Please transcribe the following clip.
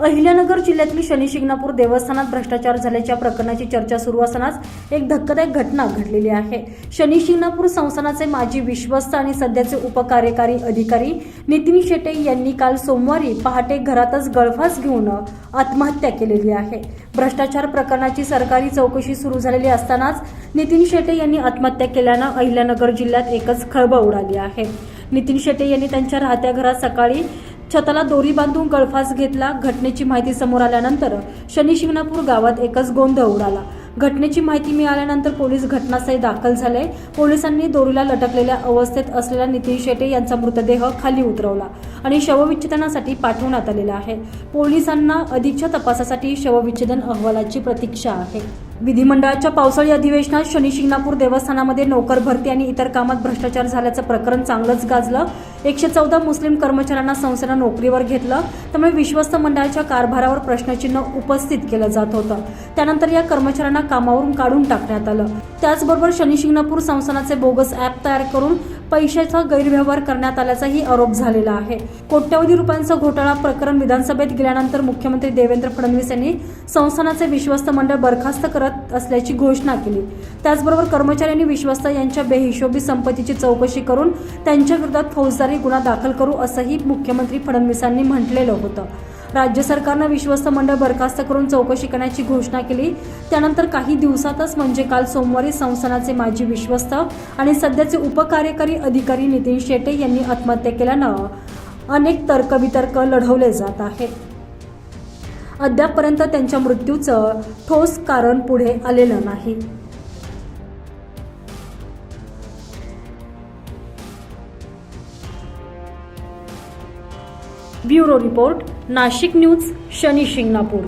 अहिल्यानगर जिल्ह्यातील शनी शिंगणापूर देवस्थानात भ्रष्टाचार झाल्याच्या प्रकरणाची चर्चा सुरू असतानाच एक धक्कादायक घटना घडलेली आहे. शनी शिंगणापूर संस्थानाचे माजी विश्वस्त आणि सध्याचे उपकार्यकारी अधिकारी नितीन शेटे यांनी काल सोमवारी पहाटे घरातच गळफास घेऊन आत्महत्या केलेली आहे. भ्रष्टाचार प्रकरणाची सरकारी चौकशी सुरू झालेली असतानाच नितीन शेटे यांनी आत्महत्या केल्यानं अहिल्यानगर जिल्ह्यात एकच खळबळ उडाली आहे. नितीन शेटे यांनी त्यांच्या राहत्या घरात सकाळी छताला दोरी बांधून गळफास घेतला. घटनेची माहिती समोर आल्यानंतर शनी शिंगणापूर गावात एकच गोंधळ उडाला. घटनेची माहिती मिळाल्यानंतर पोलीस घटनास्थळी दाखल झाले. पोलिसांनी दोरीला लटकलेल्या अवस्थेत असलेला नितीन शेटे यांचा मृतदेह खाली उतरवला आणि शवविच्छेदनासाठी पाठवण्यात आलेला आहे. पोलिसांना अधिकच्या तपासासाठी शवविच्छेदन अहवालाची प्रतीक्षा आहे. विधिमंडळाच्या पावसाळी अधिवेशनात शनी शिंगणापूर देवस्थानामध्ये नोकर भरती आणि इतर कामात भ्रष्टाचार झाल्याचं प्रकरण चांगलंच गाजलं. एकशे चौदा मुस्लिम कर्मचाऱ्यांना संस्थेनं नोकरीवर घेतलं. त्यामुळे विश्वस्त मंडळाच्या कारभारावर प्रश्नचिन्ह उपस्थित केलं जात होतं. त्यानंतर या कर्मचाऱ्यांना कामावरून काढून टाकण्यात आलं. त्याचबरोबर शनी शिंगणापूर संस्थानाचे बोगस ॲप तयार करून पैशाचा गैरव्यवहार करण्यात आल्याचाही आरोप झालेला आहे. कोट्यवधी रुपयांचा घोटाळा प्रकरण विधानसभेत गेल्यानंतर मुख्यमंत्री देवेंद्र फडणवीस यांनी संस्थानाचे विश्वस्त मंडळ बरखास्त करत असल्याची घोषणा केली. त्याचबरोबर कर्मचाऱ्यांनी विश्वस्त यांच्या बेहिशोबी संपत्तीची चौकशी करून त्यांच्या विरोधात फौजदारी गुन्हा दाखल करू असंही मुख्यमंत्री फडणवीसांनी म्हटलेलं होतं. राज्य सरकारनं विश्वस्त मंडळ बरखास्त करून चौकशी करण्याची घोषणा केली. त्यानंतर काही दिवसातच म्हणजे काल सोमवारी संस्थानाचे माजी विश्वस्त आणि सध्याचे उपकार्यकारी अधिकारी नितीन शेटे यांनी आत्महत्या केल्यानं अनेक तर्कवितर्क लढवले जात आहेत. अद्यापपर्यंत त्यांच्या मृत्यूचं ठोस कारण पुढे आलेलं नाही. Bureau report. Nashik news Shani Shingnapur.